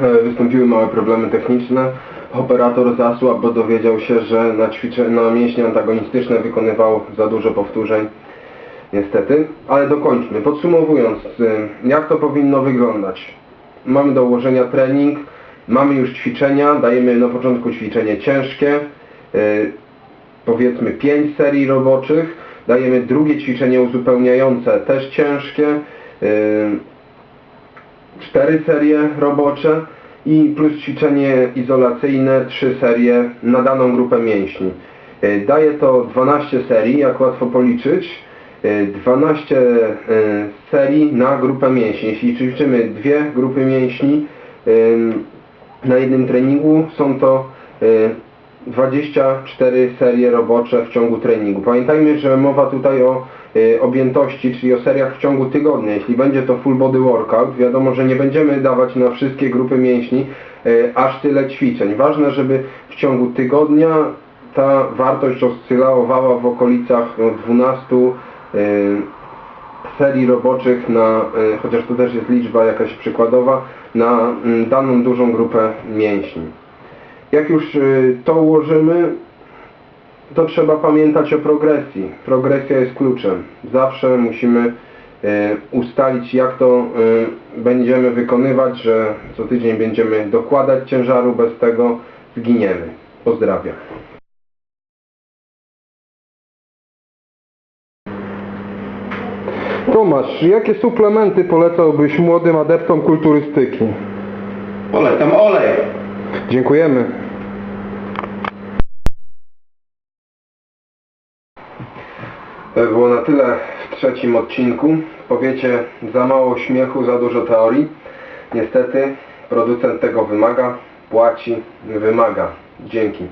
e, wystąpiły małe problemy techniczne. Operator zasłabł, bo dowiedział się, że na, ćwicze, na mięśnie antagonistyczne wykonywał za dużo powtórzeń. Niestety. Ale dokończmy. Podsumowując, y, jak to powinno wyglądać? Mamy do ułożenia trening, mamy już ćwiczenia, dajemy na początku ćwiczenie ciężkie, y, powiedzmy 5 serii roboczych, dajemy drugie ćwiczenie uzupełniające, też ciężkie, y, 4 serie robocze i plus ćwiczenie izolacyjne, 3 serie na daną grupę mięśni. Y, Daje to 12 serii, jak łatwo policzyć. Y, 12 y, serii na grupę mięśni. Jeśli ćwiczymy dwie grupy mięśni na jednym treningu, są to y, 24 serie robocze w ciągu treningu. Pamiętajmy, że mowa tutaj o objętości, czyli o seriach w ciągu tygodnia. Jeśli będzie to full body workout, wiadomo, że nie będziemy dawać na wszystkie grupy mięśni y, aż tyle ćwiczeń. Ważne, żeby w ciągu tygodnia ta wartość oscylowała w okolicach no, 12 y, serii roboczych na, y, chociaż to też jest liczba jakaś przykładowa, na mm, daną dużą grupę mięśni. Jak już y, to ułożymy, to trzeba pamiętać o progresji. Progresja jest kluczem. Zawsze musimy y, ustalić jak to y, będziemy wykonywać, że co tydzień będziemy dokładać ciężaru, bez tego zginiemy. Pozdrawiam. Tomasz, jakie suplementy polecałbyś młodym adeptom kulturystyki? Polecam olej. Dziękujemy. To było na tyle w trzecim odcinku. Powiecie, za mało śmiechu, za dużo teorii. Niestety, producent tego wymaga, płaci, wymaga. Dzięki.